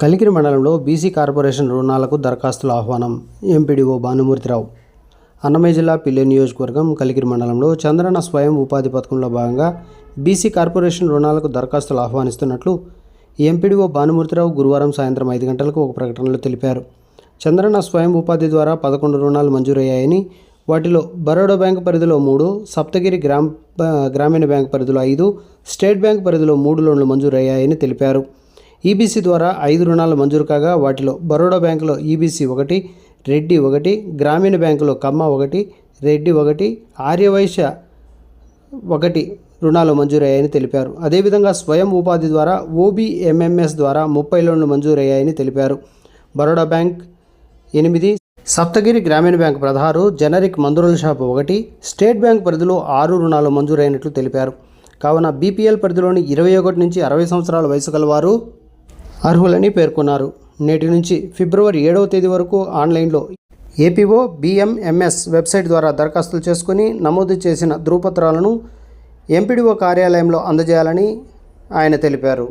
కలికిరి మండలంలో BC corporation రుణాలకు దరఖాస్తుల ఆహ్వానం ఎంపీడీఓ భానుమూర్తిరావు. అన్నమయ్య జిల్లా పిల్లె నియోజకవర్గం కలికిరి మండలంలో చంద్రన్న స్వయం ఉపాధి పథకంలో భాగంగా బీసీ కార్పొరేషన్ రుణాలకు దరఖాస్తులు ఆహ్వానిస్తున్నట్లు ఎంపీడీఓ భానుమూర్తిరావు గురువారం సాయంత్రం ఐదు గంటలకు ఒక ప్రకటనలో తెలిపారు. చంద్రన్న స్వయం ఉపాధి ద్వారా పదకొండు రుణాలు మంజూరయ్యాయని వాటిలో బరోడా బ్యాంకు పరిధిలో మూడు సప్తగిరి గ్రామ్ గ్రామీణ బ్యాంక్ పరిధిలో ఐదు స్టేట్ బ్యాంక్ పరిధిలో మూడు లోన్లు మంజూరయ్యాయని తెలిపారు. ఈబీసీ ద్వారా ఐదు రుణాలు మంజూరు కాగా వాటిలో బరోడా బ్యాంకులో ఈబీసీ ఒకటి రెడ్డి ఒకటి గ్రామీణ బ్యాంకులో కమ్మ ఒకటి రెడ్డి ఒకటి ఆర్యవైశ్య ఒకటి రుణాలు మంజూరయ్యాయని తెలిపారు. అదేవిధంగా స్వయం ఉపాధి ద్వారా ఓబీఎంఎంఎస్ ద్వారా ముప్పై లోన్లు మంజూరయ్యాయని తెలిపారు. బరోడా బ్యాంక్ ఎనిమిది సప్తగిరి గ్రామీణ బ్యాంక్ పదహారు జనరిక్ మందురుల షాపు ఒకటి స్టేట్ బ్యాంక్ పరిధిలో ఆరు రుణాలు మంజూరైనట్లు తెలిపారు. కావున బీపీఎల్ పరిధిలోని ఇరవై ఒకటి నుంచి అరవై సంవత్సరాల వయసు గలవారు అర్హులని పేర్కొన్నారు. నేటి నుంచి ఫిబ్రవరి ఏడవ తేదీ వరకు ఆన్లైన్లో ఏపీఓ బిఎంఎంఎస్ వెబ్సైట్ ద్వారా దరఖాస్తులు చేసుకుని నమోదు చేసిన ధృవపత్రాలను ఎంపీడీఓ కార్యాలయంలో అందజేయాలని ఆయన తెలిపారు.